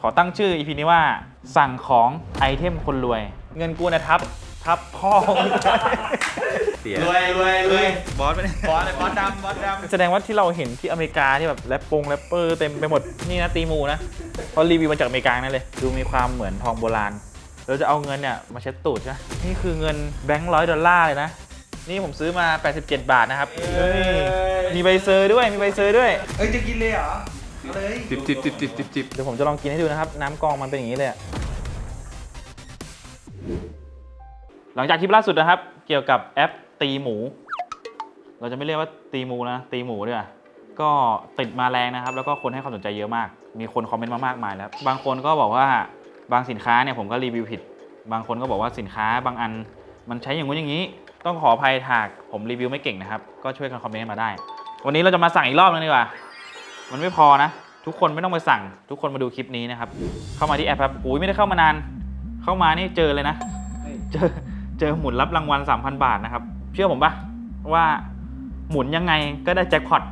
ขอตั้งชื่อ EP นี้ว่าสั่งของไอเทมคนรวย เงินกูนะทับทับพ่อเสียรวยรวยรวยบอสไปเนี่ยบอสบอสดำบอสดำแสดงว่าที่เราเห็นที่อเมริกาที่แบบแรปปงแรปเปอร์เต็มไปหมดนี่นะตีมูนะเพราะรีวิวมาจากอเมริกานั่นเลย ดูมีความเหมือนทองโบราณเราจะเอาเงินเนี่ยมาเช็ดตูดใช่ไหมนี่คือเงินแบงค์ร้อยดอลลาร์เลยนะ นี่ผมซื้อมา 87 บาทนะครับนี่มีใบเซอร์ด้วยมีใบเซอร์ด้วย เอ้ยจะกินเลยเหรอ เอาเลยจิบจิบจิบจิบจิบจิบเดี๋ยวผมจะลองกินให้ดูนะครับ น้ำกรองมันเป็นอย่างนี้เลยอะหลังจากคลิปล่าสุดนะครับ เกี่ยวกับแอปตีหมู เราจะไม่เรียกว่าตีหมูนะ ตีหมูด้วยก็ติดมาแรงนะครับ แล้วก็คนให้ความสนใจเยอะมาก มีคนคอมเมนต์มามากมายแล้ว บางคนก็บอกว่าบางสินค้าเนี่ยผมก็รีวิวผิด บางคนก็บอกว่าสินค้าบางอันมันใช้อย่างงู้นอย่างนี้ ต้องขออภัยหากผมรีวิวไม่เก่งนะครับ ก็ช่วยกันคอมเมนต์มาได้ วันนี้เราจะมาสั่งอีกรอบนึงดีกว่า มันไม่พอนะ ทุกคนไม่ต้องไปสั่ง ทุกคนมาดูคลิปนี้นะครับ เข้ามาที่แอปครับอุ้ยไม่ได้เข้ามานาน เข้ามานี่เจอเลยนะ เจอเจอหมุนรับรางวัล 3,000 บาทนะครับ เชื่อผมปะว่าหมุนยังไงก็ได้แจ็คพอต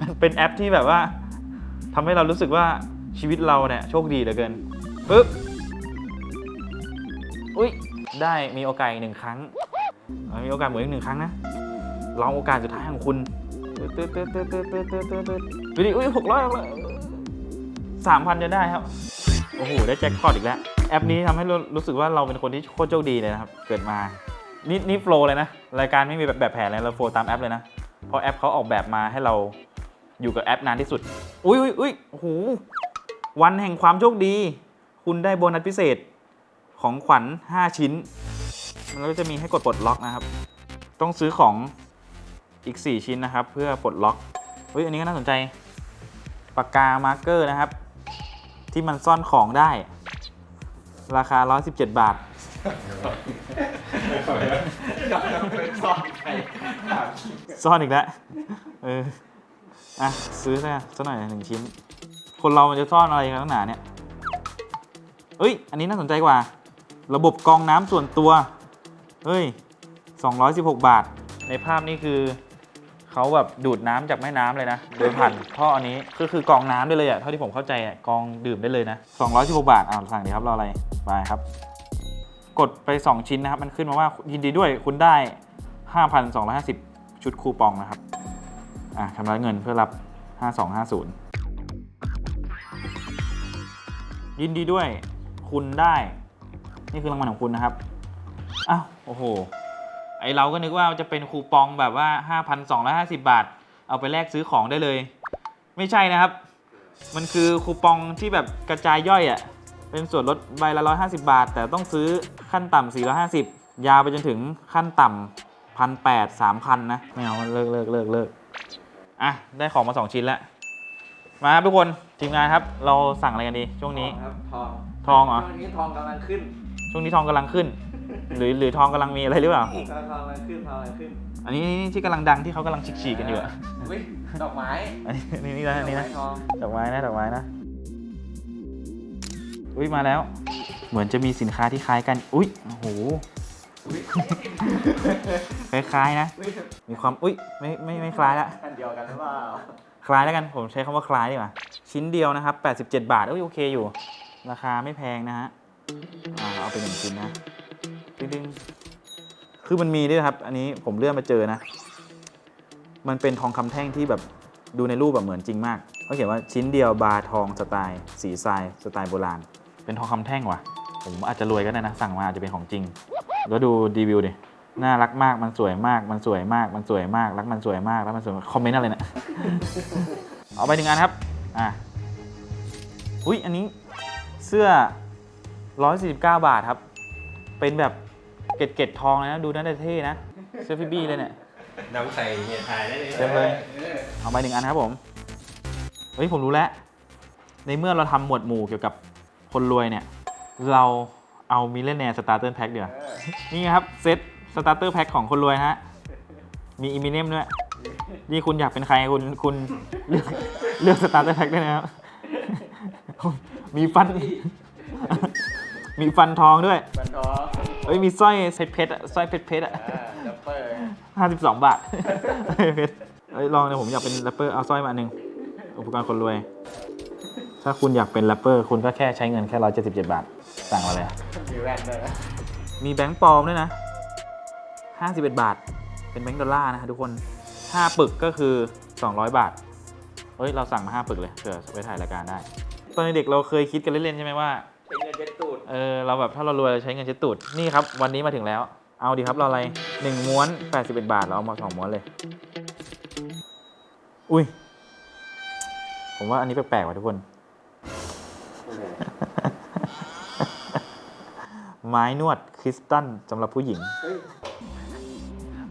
มันเป็นแอปที่แบบว่าทำให้เรารู้สึกว่าชีวิตเราเนี่ยโชคดีเหลือเกินปึ๊บอุ้ยได้มีโอกาสอีกหนึ่งครั้ง มีโอกาสหมุนอีกหนึ่งครั้งนะลองโอกาสสุดท้ายของคุณตืดตืดตืดตืดตืดตืดตืดดูดิอุ้ยหกร้อย สามพันจะได้ครับ โอ้โห ได้แจ็คพอตอีกแล้ว แอปนี้ทำให้รู้รู้สึกว่าเราเป็นคนที่โคตรโชคดีเลยนะครับ เกิดมา นี่นี่โฟล์เลยนะ รายการไม่มีแบบแบบแผนเลยเราโฟล์ตามแอปเลยนะ เพราะแอปเขาออกแบบมาให้เราอยู่กับแอปนานที่สุด อุ้ยอุ้ยอุ้ยโอ้โห วันแห่งความโชคดี คุณได้โบนัสพิเศษของขวัญ 5 ชิ้น มันก็จะมีให้กดปลดล็อกนะครับ ต้องซื้อของอีก 4 ชิ้นนะครับ เพื่อปลดล็อกเฮ้ยอันนี้ก็น่าสนใจ ปากกามาร์กเกอร์นะครับ ที่มันซ่อนของได้ ราคา 117 บาท ซ่อนใครซ่อนอีกแล้วเอออะซื้อซะสักหน่อยหนึ่งชิ้น คนเรามันจะซ่อนอะไรกันตั้งหนาเนี่ยเอ้ย อันนี้น่าสนใจกว่า ระบบกรองน้ำส่วนตัว เฮ้ย 216 บาท ในภาพนี่คือ เขาแบบดูดน้ำจากแม่น้ำเลยนะ โดยผ่านท่ออันนี้ก็คือกรองน้ำได้เลยอะเท่าที่ผมเข้าใจอะกรองดื่มได้เลยนะ216บาทอ้าวสั่งดีครับรออะไรไปครับ กดไป 2 ชิ้นนะครับ มันขึ้นมาว่ายินดีด้วยคุณได้ 5,250 ชุดคูปองนะครับ อะชำระเงินเพื่อรับ 5250 ยินดีด้วยคุณได้ นี่คือรางวัลของคุณนะครับ อ้าว โอ้โห ไอเราก็นึกว่าจะเป็นคูปองแบบว่า 5,250 บาท เอาไปแลกซื้อของได้เลย ไม่ใช่นะครับ มันคือคูปองที่แบบกระจายย่อยอะ่ะ เป็นส่วนลดใบละ 150 บาท แต่ต้องซื้อขั้นต่ำ450 ยาวไปจนถึงขั้นต่ำพันแปดสามพันนะไม่เอาเลิกเลิกเลิกเลิกอะ ได้ของมา 2 ชิ้นแล้ว มาครับทุกคนทีมงานครับ เราสั่งอะไรกันดีช่วงนี้ครับทองทองเหรอ ช่วงนี้ทองกำลังขึ้น ช่วงนี้ทองกำลังขึ้น หรือหรือทองกำลังมีอะไรหรือเปล่าทองกำลังขึ้นทองกำลังขึ้นอันนี้นี่ที่กำลังดังที่เขากำลังฉีกๆกันอยู่อะอุ้ยดอกไม้อันนี้นี่นี่นะอันนี่นะดอกไม้ทองดอกไม้นะดอกไม้นะอุ้ยมาแล้ว เหมือนจะมีสินค้าที่คล้ายกัน อุ้ยโอ้โหอุ้ยคล้ายๆนะ อุ้ยมีความอุ้ยไม่ไม่ไม่คล้ายละ อันเดียวกันหรือเปล่าคล้ายแล้วกันผมใช้คำว่าคล้ายดีกว่า ชิ้นเดียวนะครับ 87 บาทอุ้ยโอเคอยู่ ราคาไม่แพงนะฮะอ่าเอาไปหนึ่งชิ้นนะ ดึงคือมันมีด้วยครับ อันนี้ผมเลื่อนมาเจอนะ มันเป็นทองคำแท่งที่แบบดูในรูปแบบเหมือนจริงมากเขาเขียนว่าชิ้นเดียวบาทองสไตล์สีทรายสไตล์โบราณ เป็นทองคำแท่งว่ะ ผมอาจจะรวยก็ได้นะ สั่งมาอาจจะเป็นของจริง แล้วดูรีวิวดิน่ารักมากมันสวยมาก มันสวยมาก มันสวยมาก รักมันสวยมาก รักมันสวยคอมเมนต์อะไรเนี่ยเอาไปหนึ่งอันครับ อะอุ้ยอันนี้เสื้อ 149 บาทครับ เป็นแบบ เกล็ดเกล็ดๆทองเลยนะ ดูน่าจะเท่นะเสื้อพี่บี้เลยเนี่ยนำใส่เหียถ่ายได้เลยเต็มเลยเอาไปหนึ่งอันครับผม เฮ้ยผมรู้แล้ว ในเมื่อเราทำหมวดหมู่เกี่ยวกับคนรวยเนี่ย เราเอามิเลเนียสตาร์เตอร์แพ็คเดี๋ยวานี่ครับเซตสตาร์เตอร์แพ็คของคนรวยฮะ มีอิมิเนมด้วยนี่คุณอยากเป็นใครคุณคุณเลือกเลือกสตาร์เตอร์แพ็คได้นะครับ มีฟัน มีฟันทองด้วยบันทอง เอ้ยมีสร้อยเพชรเพชรอะสร้อยเพชรเพชรอะอ่าดับเบิลห้าสิบสองบาทเพชรเอ้ยลองเลยผมอยากเป็นแรปเปอร์เอาสร้อยมาอันหนึ่งอุปกรณ์คนรวยใส่ถ้าคุณอยากเป็นแรปเปอร์คุณก็แค่ใช้เงินแค่177บาทสั่งมาเลย มีแว่นด้วยนะมีแบงค์ปลอมด้วยนะ 51 บาท เป็นแบงค์ดอลลาร์นะฮะทุกคน 5 ปึกก็คือ 200 บาท เฮ้ย เราสั่งมา 5 ปึกเลยเผื่อไว้ถ่ายรายการได้ ตอนเด็กๆเราเคยคิดกันเล่นๆใช่ไหมว่าใช้เงินเจ็ดตูด เออเราแบบถ้าเรารวยเราใช้เงินเช็ดตูดนี่ครับ วันนี้มาถึงแล้ว เอาดีครับเราอะไร1ม้วน 81 บาท เราเอามา2ม้วนเลย อุ้ย ผมว่าอันนี้แปลกๆว่ะทุกคน ไม้นวดคริสตัลสำหรับผู้หญิงเฮ้ย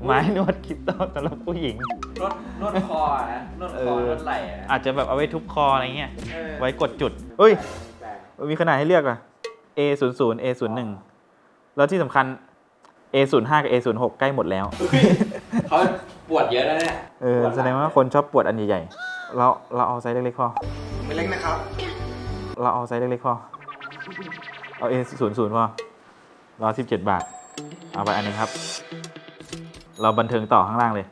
ไม้นวดคริสตัลสำหรับผู้หญิง นวดนวดคอนะนวดคอ เออ นวดไหล่อะอาจจะแบบเอาไว้ทุบคออะไรเงี้ย เออไว้กดจุดเฮ้ย แปลกมีขนาดให้เลือกอะ A 0 0 A 0 1แล้วที่สำคัญ A 0 5กับ A 0 6ใกล้หมดแล้ว เขาปวดเยอะแล้วเนี่ยเออ แสดงว่าคนชอบปวดอันใหญ่ๆ เราเราเอาไซส์เล็กๆพอ ไม่เล็กนะครับ เราเอาไซส์เล็กๆพอ เอา A 0 0พอร้อยสิบเจ็ดบาท เอาไปอันหนึงครับ เราบันเทิงต่อข้างล่างเลย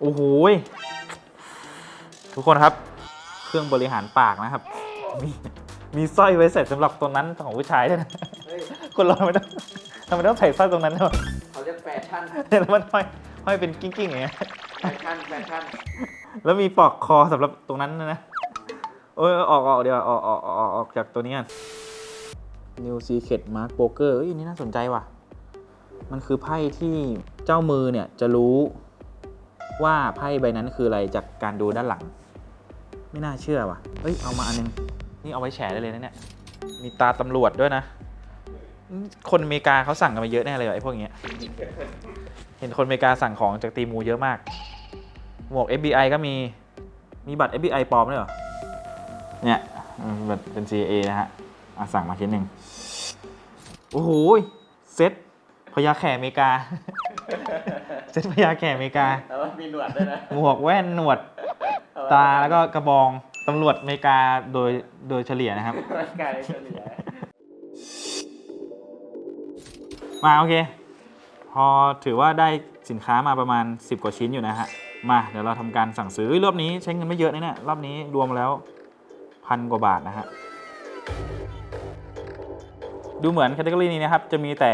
โอ้โหยทุกคนครับ เครื่องบริหารปากนะครับมี มีสร้อยไว้ใส่สำหรับตรงนั้นของผู้ชายด้วยนะเฮ้ยคนเราไม่ต้องทำไมต้องใส่สร้อยตรงนั้นด้วยเขาเรียกแฟชั่นแล้วมันห้อยห้อยเป็นกิ้งๆอย่างเงี้ย แฟชั่นแฟชั่นแล้วมีปลอกคอสำหรับตรงนั้นนะนะ โอ้ยออกออกเดี๋ยวออกออกออกออกออกจากตัวนี้กัน New Secret Mark Poker เอ้ยอันนี่น่าสนใจว่ะ มันคือไพ่ที่เจ้ามือเนี่ยจะรู้ว่าไพ่ใบนั้นคืออะไรจากการดูด้านหลัง ไม่น่าเชื่อว่ะ เอ้ยเอามาอันนึง นี่เอาไว้แฉได้เลยนะเนี่ย มีตาตำรวจด้วยนะ คนอเมริกาเขาสั่งกันมาเยอะแน่เลยว่ะไอ้พวกเนี้ย เห็นคนอเมริกาสั่งของจากตีมูเยอะมาก หมวก FBI ก็มี มีบัตร FBI ปลอมด้วยเหรอ เนี่ยอืมบัตรเป็น CIA นะฮะอะสั่งมาชิ้นหนึ่งโอ้โหยเซ็ตพญาแข่อเมริกา เซ็ตพญาแข่อเมริกา แล้วมันมีหนวดด้วยนะ หมวกแว่นหนวด ตาแล้วก็กระบอง ตำรวจอเมริกาโดยโดยเฉลี่ยนะครับ ร่างกายเฉลี่ยมาโอเค พอถือว่าได้สินค้ามาประมาณ 10 กว่าชิ้นอยู่นะฮะ มาเดี๋ยวเราทำการสั่งซื้อเฮ้ยรอบนี้ใช้เงินไม่เยอะนะเนี่ยรอบนี้รวมแล้วพันกว่าบาทนะฮะ ดูเหมือนแคตตา o r y นี้นะครับ จะมีแต่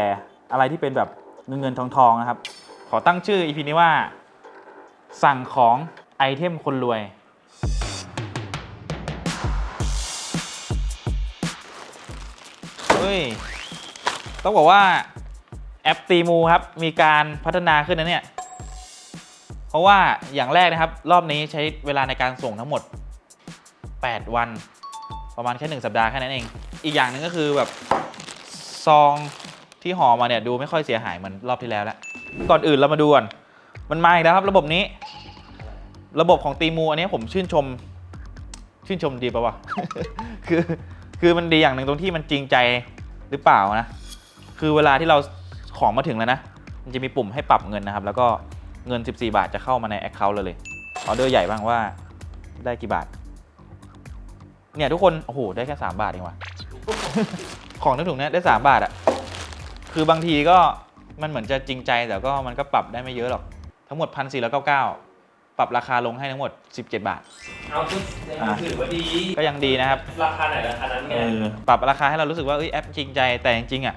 อะไรที่เป็นแบบเงินเงินทองทองๆนะครับ ขอตั้งชื่อ EP นี้ว่า สั่งของไอเทมคนรวย ย ต้องบอกว่าแอปตีมูครับ มีการพัฒนาขึ้นนะเนี่ย เพราะว่าอย่างแรกนะครับ รอบนี้ใช้เวลาในการส่งทั้งหมด 8 วัน ประมาณแค่ 1 สัปดาห์แค่นั้นเอง อีกอย่างหนึ่งก็คือแบบซองที่ห่อมาเนี่ยดูไม่ค่อยเสียหายเหมือนรอบที่แล้วแล้วก่อนอื่นเรามาดูก่อน มันมาอีกแล้วครับ ระบบนี้ ระบบของตีมูอันนี้ผมชื่นชม ชื่นชมดีปะวะ คือ คือมันดีอย่างหนึ่งตรงที่มันจริงใจ หรือเปล่านะ คือเวลาที่เราของมาถึงแล้วนะ มันจะมีปุ่มให้ปรับเงินนะครับ แล้วก็เงิน 14 บาทจะเข้ามาใน Account เราเลยออเดอร์ใหญ่บ้างว่าได้กี่บาท เนี่ยทุกคน โอ้โห ได้แค่ 3 บาทเองว่ะ ของในถุงเนี้ยได้ 3 บาทอะคือบางทีก็มันเหมือนจะจริงใจแต่ก็มันก็ปรับได้ไม่เยอะหรอก ทั้งหมด 1,499 ปรับราคาลงให้ทั้งหมด 17 บาท เอาทุกยังถือว่าดี ก็ยังดีนะครับ ราคาไหนราคานั้นไงเออปรับราคาให้เรารู้สึกว่าเอ้ยแอปจริงใจแต่จริงๆอะ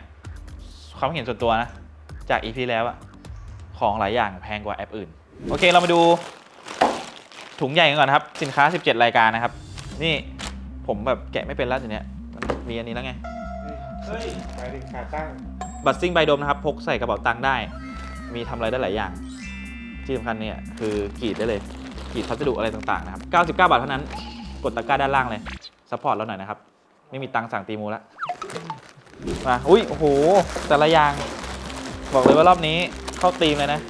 ความเห็นส่วนตัวนะ จากอีพีแล้วอะของหลายอย่างแพงกว่าแอปอื่น โอเคเรามาดูถุงใหญ่กันก่อนนะครับ สินค้า 17 รายการนะครับ นี่ผมแบบแกะไม่เป็นแล้วทีเนี้ยมันมีอันนี้แล้วไงเฮ้ยหมายถึงขาตั้งบัตรซิ่งใบดมนะครับพกใส่กระเป๋าตังค์ได้ มีทำอะไรได้หลายอย่าง ที่สำคัญเนี่ยคือกรีดได้เลยกรีดพัสดุอะไรต่างๆนะครับ99 บาทเท่านั้นกดตะกร้าด้านล่างเลยซัพพอร์ตเราหน่อยนะครับไม่มีตังค์สั่งตีมูละมาอุ้ยโอ้โหแต่ละอย่างบอกเลยว่ารอบนี้เข้าตีมเลยนะ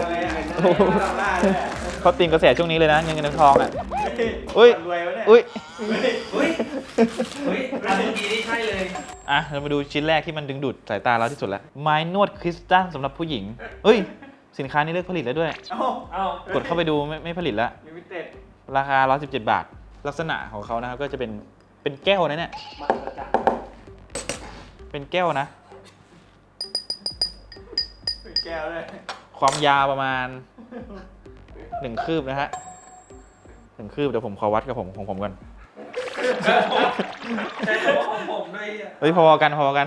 อะไรอะ โอ้โหทำหน้าด้วยเข้าตีมกระแสช่วงนี้เลยนะเงินเงินทองอะ อุ้ยรวยวะเนี่ยอุ้ยเฮ้ยเฮ้ยอันเมื่อกี้นี่ใช่เลยอะเรามาดูชิ้นแรกที่มันดึงดูดสายตาเราที่สุดแล้วไม้นวดคริสตัลสำหรับผู้หญิงเฮ้ย สินค้านี้เลิกผลิตแล้วด้วย เอ้าเอ้ากดเข้าไปดูไม่ไม่ผลิตแล้ว ลิมิเต็ดราคา 117 บาท ลักษณะของเขานะครับ ก็จะเป็น เป็นแก้วนะเนี่ย มาประจักษ์เป็นแก้วนะแก้วเลยความยาวประมาณ หนึ่งคืบนะฮะหนึ่งคืบเดี๋ยวผมขอวัดกับผมของผมก่อนใช่คำว่าของผมด้วยอะเฮ้ยพอกันพอกัน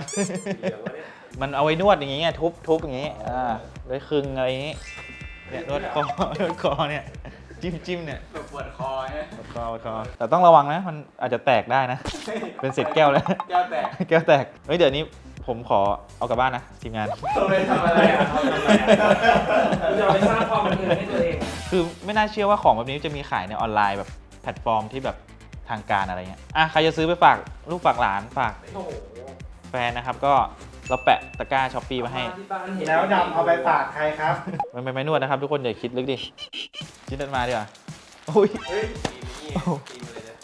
มันเอาไว้นวดอย่างงี้ไงทุบทุบอย่างงี้อ่าไว้คึงอะไรอย่างงี้เนี่ยนวดคอนวดคอเนี่ยจิ้มจิ้มเนี่ยแบบปวดคอฮะนวดคอนวดคอแต่ต้องระวังนะ มันอาจจะแตกได้นะ เป็นเศษแก้วเลยแก้วแตกแก้วแตกเฮ้ยเดี๋ยวนี้ผมขอเอากลับบ้านนะทีมงานตัวไปทำอะไรอะเขาทำอะไรอะจะเอาไปสร้างความบันเทิงให้ตัวเอง คือไม่น่าเชื่อว่าของแบบนี้จะมีขายในออนไลน์แบบแพลตฟอร์มที่แบบทางการอะไรเงี้ยอะใครจะซื้อไปฝากลูกฝากหลานฝากโอ้โหแฟนนะครับก็เราแปะตะกร้าช้อปปี้มาให้ ที่บ้านเห็นแล้วดำเอาไปฝากใครครับไม่ไม่ไม่นวดนะครับ ทุกคนอย่าคิดลึกดิคิดเดินมาดีกว่าอุ้ยเฮ้ยทีมนี้ทีมเลยนะ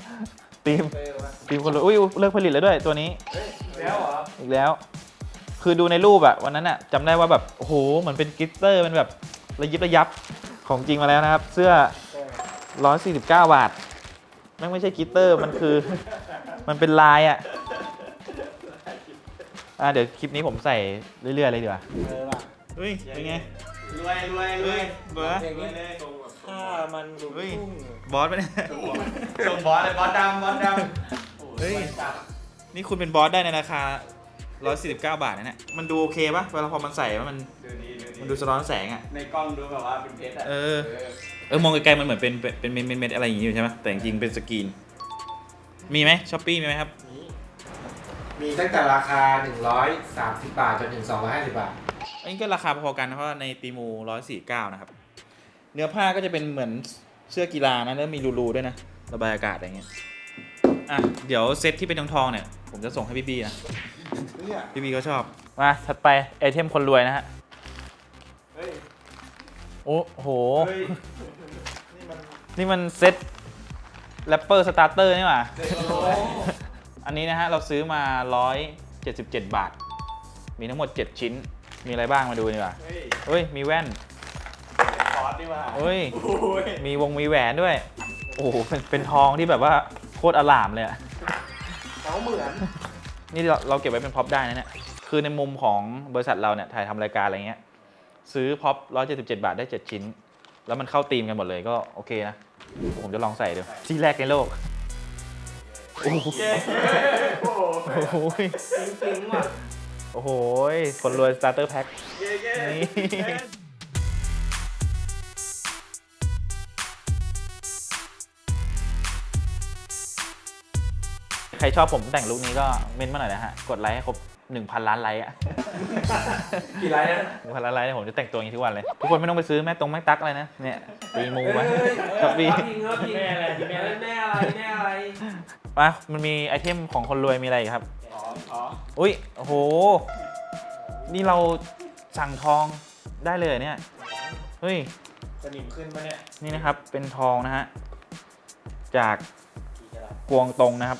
ทีมเออวะทีมคนรวยอุ้ยเลิกผลิตแล้วด้วยตัวนี้ เฮ้ยแล้วเหรออีกแล้ว คือดูในรูปอะวันนั้นอะจำได้ว่าแบบ โอ้โห เหมือนเป็นกลิตเตอร์เป็นแบบระยิบระยับ ของจริงมาแล้วนะครับ เสื้อ 149 บาทแม่งไม่ใช่กลิตเตอร์มันคือ มันเป็นลายอะอะเดี๋ยวคลิปนี้ผมใส่เรื่อยๆเลยดีกว่าเออว่ะเฮ้ยเป็นไงรวยรวยรวยเบื่อเพลงนี้เลยถ้ามันดูเฮ้ยทุ่งบอสไปะเนี่ยส่งบอสเลยบอสดำบอสดำเฮ้ยนี่คุณเป็นบอสได้ในราคา 149 บาทนะเนี่ยมันดูโอเคปะเวลาพอมันใส่แล้วมันดูดีดูดี มันดูสะท้อนแสงอะในกล้องดูแบบว่าเป็นเพชรอะเออเออมองไกลๆมันเหมือนเป็นเป็นเป็นเม็ดเม็ดๆอะไรอย่างงี้อยู่ใช่ไหมแต่จริงๆเป็นสกรีน มีไหมช้อปปี้มีไหมครับมีมีตั้งแต่ราคา 130 บาท จนถึง 250 บาท อันนี้ก็ราคาพอๆกันนะเพราะว่าในตีมู149นะครับ เนื้อผ้าก็จะเป็นเหมือนเสื้อกีฬานะแล้วมีรูๆด้วยนะระบายอากาศอะไรเงี้ยอะเดี๋ยวเซตที่เป็นทองๆเนี่ย ผมจะส่งให้พี่บีนะเนี่ยพี่บีเขาชอบ มาถัดไปไอเทมคนรวยนะฮะเฮ้ย โอ้โห เฮ้ย นี่มันนี่มันเซตแรปเปอร์สตาร์เตอร์นี่หว่า เด็กโลอันนี้นะฮะ เราซื้อมา 177 บาท มีทั้งหมด 7 ชิ้น มีอะไรบ้างมาดูดีกว่าเฮ้ยเฮ้ย มีแว่นคอร์สดีกว่าเฮ้ย โอ้ยมีวงมีแหวนด้วย โอ้โหเป็นเป็นทองที่แบบว่าโคตรอลามเลยอะ เขาเหมือน นี่เราเราเก็บไว้เป็นพ็อปได้นะเนี่ย คือในมุมของบริษัทเราเนี่ยถ่ายทำรายการอะไรเงี้ย ซื้อพ็อป177 บาทได้ 7 ชิ้น แล้วมันเข้าธีมกันหมดเลยก็โอเคนะ ผมจะลองใส่ดูที่แรกในโลก โอ้โหโอ้โหจริงว่ะโอ้โหคนรวยสตาร์เตอร์แพ็คนี่ใครชอบผมแต่งลุคนี้ก็เม้นต์มาหน่อยนะฮะ กดไลค์ให้ครบ 1,000ล้านไลค์อะ กี่ไลน์นะหนึ่งพันล้านไลค์เนี่ยผมจะแต่งตัวอย่างนี้ทุกวันเลย ทุกคนไม่ต้องไปซื้อแม่ตรงแม่ตั๊กอะไรนะ เนี่ยตีมูไปช้อปปี้พิงครับพิงแม่อะไรแม่อะไรแม่อะไรแม่อะไรมามันมีไอเทมของคนรวยมีอะไรอีกครับ อ๋ออ๋ออุ้ยโอ้โห นี่เราสั่งทองได้เลยเหรอเนี่ย เฮ้ย สนิมขึ้นปะเนี่ยนี่นะครับเป็นทองนะฮะ จากกวางตงนะครับ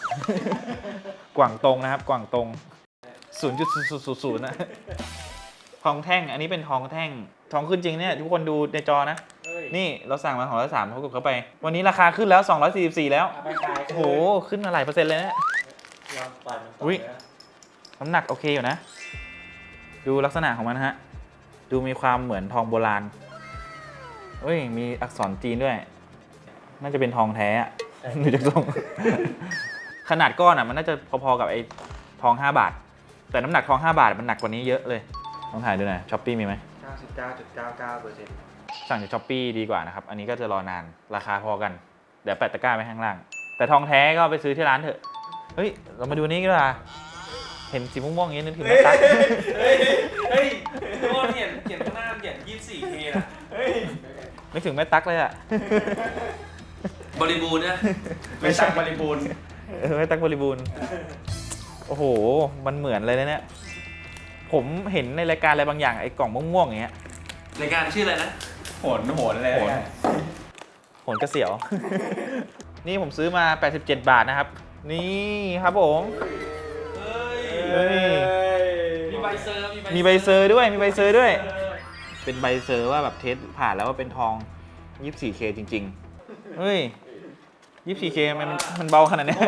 กวางตงนะครับ กวางตง 0.000นะทองแท่ง อันนี้เป็นทองแท่ง ทองขึ้นจริงเนี่ยทุกคนดูในจอนะเฮ้ยนี่เราสั่งมาของร้อยสามเขากดเข้าไป วันนี้ราคาขึ้นแล้ว 244 แล้วเอาไปขายโอ้โห ขึ้นมาหลายเปอร์เซ็นต์เลยนะยอมปล่อยมันตกอุ๊ยเลยนะน้ำหนักโอเคอยู่นะ ดูลักษณะของมันฮะ ดูมีความเหมือนทองโบราณเฮ้ย มีอักษรจีนด้วย น่าจะเป็นทองแท้อะดูจากทรง ขนาดก้อนอะ มันน่าจะพอๆกับไอ้ทอง 5 บาท แต่น้ำหนักทอง 5 บาทมันหนักกว่านี้เยอะเลยต้องถ่ายดูหน่อยช้อปปี้มีไหม99.99เปอร์เซ็นต์สั่งจากช้อปปีดีกว่านะครับ อันนี้ก็จะรอนานราคาพอกัน เดี๋ยวแปะตะกร้าไว้ข้างล่าง แต่ทองแท้ก็ไปซื้อที่ร้านเถอะ เฮ้ย เรามาดูนี่ก็ได้เห็นสีม่วงๆอย่างนี้นึกถึงแม่ตั๊กเฮ้ย เฮ้ยโน่นเขียนเขียนข้างหน้าเขียน 24K นะเฮ้ย นึกถึงแม่ตั๊กเลยอะบริบูรณ์นะไม่สั่งบริบูรณ์ เออแม่ตั๊กบริบูรณ์ โอ้โห มันเหมือนเลยนะเนี่ย ผมเห็นในรายการอะไรบางอย่างไอ้กล่องม่วงๆอย่างเงี้ย รายการชื่ออะไรนะ โหนโหนเลยโหน โหนกระเสียว นี่ผมซื้อมา 87 บาทนะครับ นี่ครับผม เฮ้ย เฮ้ย มีใบเซอร์ มีใบเซอร์ด้วย มีใบเซอร์ด้วยเออเป็นใบเซอร์ว่าแบบเทสผ่านแล้วว่าเป็นทอง 24K จริง ๆ เฮ้ย 24K มันมันเบาขนาดเนี้ย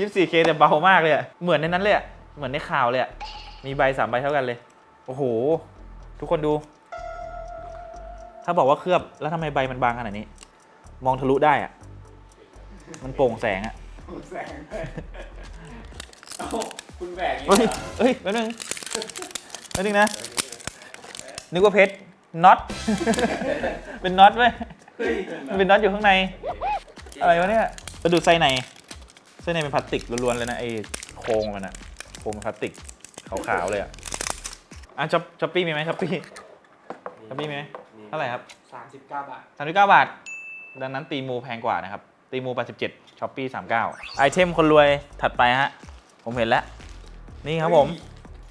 24K แต่เบามากเลยอะเหมือนในนั้นเลยอะเหมือนในข่าวเลยอะมีใบสามใบเท่ากันเลย โอ้โห ทุกคนดู ถ้าบอกว่าเคลือบแล้วทำไมใบมันบางขนาดนี้ มองทะลุได้อะมันโปร่งแสงอะแสงเอ้าคุณแบกอย่างเฮ้ยนี้เหรอเฮ้ยแป๊บนึงแป๊บนึงนะ นึกว่าเพชรน็อต เป็นน็อตเว้ยเฮ้ยมันเป็นน็อตอยู่ข้างใน อะไรวะเนี่ยมาดูไส้ใน ไส้ในเป็นพลาสติกล้วนๆเลยนะไอ้โครงมันอะโครงเป็นพลาสติกขาวๆเลยอะอะช้อปช้อปปี้มีไหมช้อปปี้ช้อปปี้มีไหมเท่าไหร่ครับสามสิบเก้าบาทสามสิบเก้าบาท ดังนั้นตีมูแพงกว่านะครับ ตีมู87ช้อปปี้39ไอเทมคนรวยถัดไปฮะ ผมเห็นแล้ว นี่ครับผม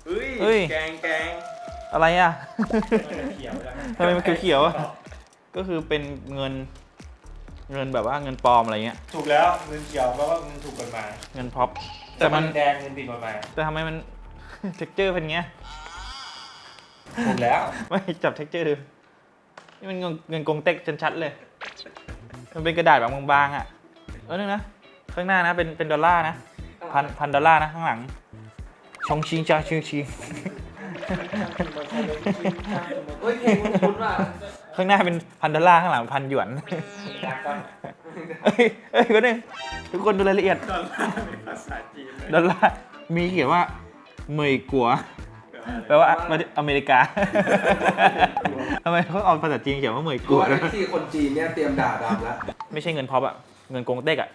เฮ้ยเฮ้ยแกงแกงอะไรอะเขียวแล้วทำไมมันเขียวๆอะก็คือเป็นเงิน เงินแบบว่าเงินปลอมอะไรเงี้ย ถูกแล้วเงินเขียวเพราะว่าเงินถูกกฎหมายเงินพร็อพแต่มันแดงเงินผิดกฎหมายแต่ทำไมมัน เท็กเจอร์เป็นเงี้ย ถูกแล้ว ไม่จับเท็กเจอร์ดูนี่มันเงินเงินกงเต็กชัดๆเลย มันเป็นกระดาษแบบบางๆอะเออนึงนะ ข้างหน้านะเป็นเป็นดอลลาร์นะพันพันดอลลาร์นะข้างหลังชงชิงชาชิงชิง เฮ้ยเพลงมันคุ้นว่ะ ข้างหน้าเป็นพันดอลลาร์ข้างหลังพันหยวนเอ้ยเอ้ยก็นึงทุกคนดูรายละเอียดดอลลาร์เป็นภาษาจีนเลยดอลลาร์มีเขียนว่าเหมยกัว แปลว่าอเมริกา ทำไมเขาเอาภาษาจีนเขียนว่าเหมยกูกัวว่าไอ้ที่คนจีนเนี่ยเตรียมด่าดำแล้ว ไม่ใช่เงินพ็อปอะเงินกงเต็กอะ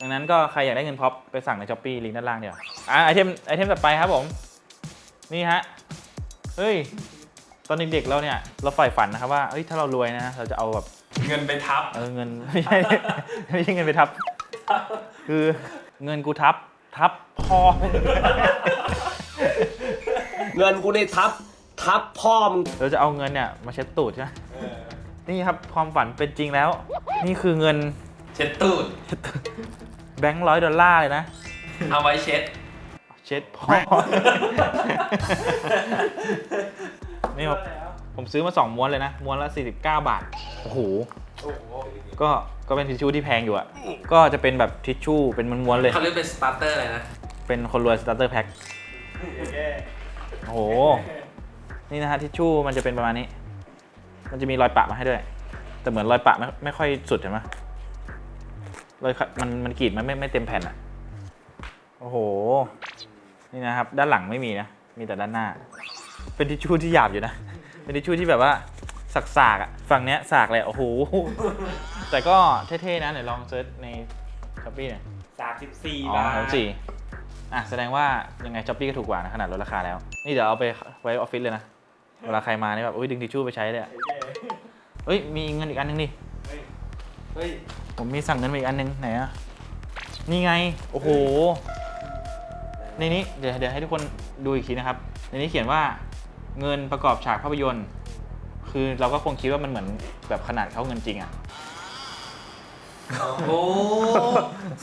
ดังนั้นก็ใครอยากได้เงินพ็อปไปสั่งในช้อปปี้ลิงก์ด้านล่างเดียวอะไอเทมไอเทมต่อไปครับผม นี่ฮะ เฮ้ย ตอนเด็กๆเราเนี่ยเราใฝ่ฝันนะครับว่าเฮ้ยถ้าเรารวยนะเราจะเอาแบบเงินไปทับ เออเงินไม่ใช่ไม่ใช่เงินไปทับ คือเงินกูทับทับพ่อ เงินกูในทับ ทับพ่อมึงเราจะเอาเงินเนี่ยมาเช็ดตูดใช่ไหมนี่ครับความฝันเป็นจริงแล้ว นี่คือเงินเช็ดตูด แบงค์ร้อยดอลลาร์เลยนะ เอาไว้เช็ด เช็ดพ่อ นี่ครับผมซื้อมาสองม้วนเลยนะ ม้วนละ 49 บาท โอ้โห ก็ ก็เป็นทิชชู่ที่แพงอยู่อะก็จะเป็นแบบทิชชู่เป็นม้วนๆเลย เขาเรียกเป็นสตาร์เตอร์อะไรนะ เป็นคนรวยสตาร์เตอร์แพ็ค โอ้โห นี่นะฮะทิชชู่มันจะเป็นประมาณนี้ มันจะมีรอยปะมาให้ด้วย แต่เหมือนรอยปะไม่ไม่ค่อยสุดเห็นไหมรอยขะมันมันกรีดมันไม่ไม่เต็มแผ่นอะโอ้โห นี่นะครับ ด้านหลังไม่มีนะ มีแต่ด้านหน้า เป็นทิชชู่ที่หยาบอยู่นะ เป็นทิชชู่ที่แบบว่าสักสากๆอะฝั่งเนี้ยสากเลยโอ้โห แต่ก็เท่ๆนะเดี๋ยวลองเซิร์ชในช้อปปี้หน่อยสามสิบสี่อ๋อบาทสามสี่อะแสดงว่ายังไงช้อปปี้ก็ถูกกว่านะขนาดลดราคาแล้ว นี่เดี๋ยวเอาไปไว้ออฟฟิศเลยนะ เวลาใครมานี่แบบอุ้ยดึงทิชชู่ไปใช้เลยอะเฮ้ยมีเงินอีกอันนึงดิ เฮ้ยผมมีสั่งเงินมาอีกอันนึงไหนอะนี่ไง โอ้โห ในนี้เดี๋ยวเดี๋ยวให้ทุกคนดูอีกทีนะครับ ในนี้เขียนว่า เงินประกอบฉากภาพยนตร์ คือเราก็คงคิดว่ามันเหมือนแบบขนาดเขาเงินจริงอะโอ้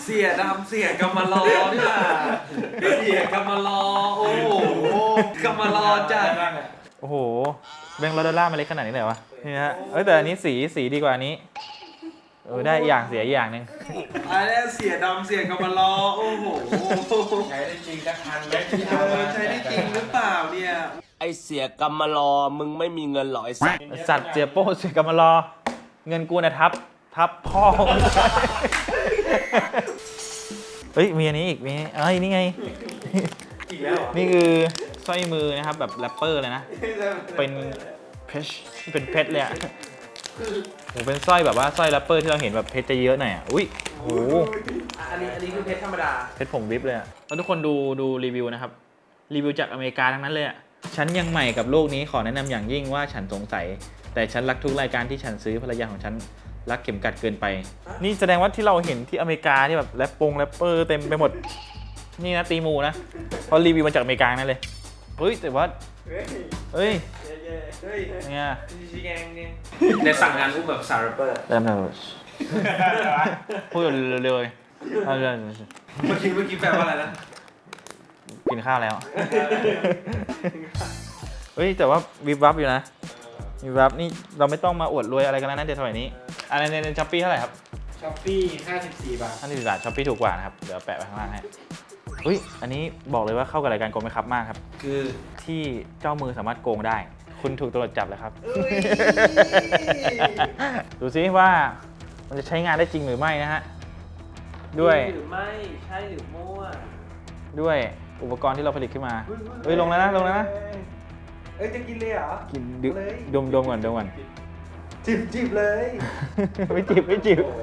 เสียดำเสียกำมารอนี่หว่าเสียกำมารอ โอ้โหกำมารอจัดโอ้โหแบงค์ร้อยดอลลาร์มาเล็กขนาดนี้เลยวะนี่ฮะเอ้ยแต่อันนี้สีสีดีกว่าอันนี้เออได้อีกอย่างเสียอีกอย่างหนึ่งอันนี้เสียดำเสียกำมารอ โอ้โห ใช้ได้จริงสักคันไหมเออใช้ได้จริงหรือเปล่าเนี่ย ไอเสียกรรมารอมึงไม่มีเงินหรอกไอสัตว์สัตว์เสียโป้เสียกำมารอ เงินกูนะทับ ทับพ่อเฮ้ยมีอันนี้อีกมีเอ้ยนี่ไง อีกแล้วเหรอนี่คือสร้อยมือนะครับแบบแรปเปอร์เลยนะ เป็นเพชรเป็นเพชรเลยอะโหเป็นสร้อยแบบว่าสร้อยแรปเปอร์ที่เราเห็นแบบเพชรจะเยอะหน่อยอะ อุ้ยโหอันนี้อันนี้คือเพชรธรรมดา เพชรผมวิบเลยอะแล้วทุกคนดูดูรีวิวนะครับ รีวิวจากอเมริกาทั้งนั้นเลยอะ ฉันยังใหม่กับโลกนี้ขอแนะนำอย่างยิ่งว่าฉันสงสัย แต่ฉันรักทุกรายการที่ฉันซื้อภรรยาของฉันรักเข็มกัดเกินไป นี่แสดงว่าที่เราเห็นที่อเมริกาที่แบบแรปปงแรปเปอร์เต็มไปหมด นี่นะตีมูนะเพราะรีวิวมาจากอเมริกานั่นเลยเฮ้ยแต่ว่าเฮ้ยเฮ้ยเฮ้ยเนี่ยชี้แกงเนี่ยในสั่งงานรูปแบบซาร์เปอร์เริ่มเลยพูดเร็วๆเลยเอาเลยเมื่อกี้เมื่อกี้แปลว่าอะไรนะ กินข้าวแล้ว เฮ้ยแต่ว่าวิบวับอยู่นะวิบวับนี่เราไม่ต้องมาอวดรวยอะไรกันแล้วนะเดี๋ยวสมัยนี้อันในในช้อปปี้เท่าไหร่ครับช้อปปี้54 บาทท่านที่บาทช้อปปี้ถูกกว่านะครับ เดี๋ยวแปะไว้ข้างล่างให้อุ้ยอันนี้บอกเลยว่าเข้ากับรายการโกงไหมครับมากครับ คือที่เจ้ามือสามารถโกงได้ คุณถูกตำรวจจับแล้วครับเอ้ยดูซิว่ามันจะใช้งานได้จริงหรือไม่นะฮะ ด้วย หรือไม่ ใช่หรือมั่วด้วย อุปกรณ์ที่เราผลิตขึ้นมาเฮ้ยลงแล้วนะลงแล้วนะเอ้ยจะกินเลยเหรอกินดเลยดมดมก่อนดมก่อนจิบจิบเลย ไม่จิบไม่จิบโอ้โห